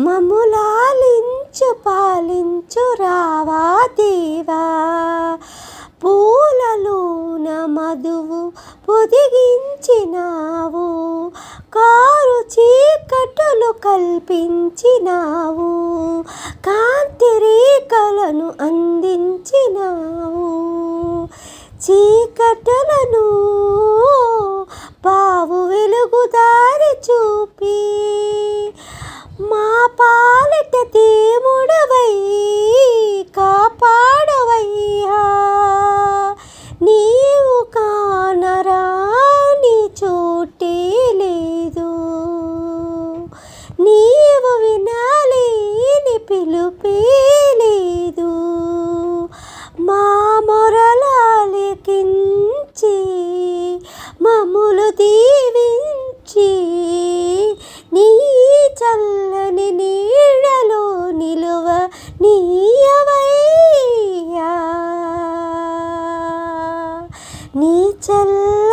మములాలించు పాలించు రావా దేవా? పూలలోన మధువు పొదిగించినావు కారు చీకటులు కల్పించినావు కాంతి రేఖలను అందించినావు. చీకటులను పావు వెలుగుదారి చూపి పాలిట దేవుడవై కాపాడవయ్యా. నీవు కానరాని చోటే లేదు. నీవు వినాలేని పిలుపే లేదు. మా మొరలాలకించి 見ちゃう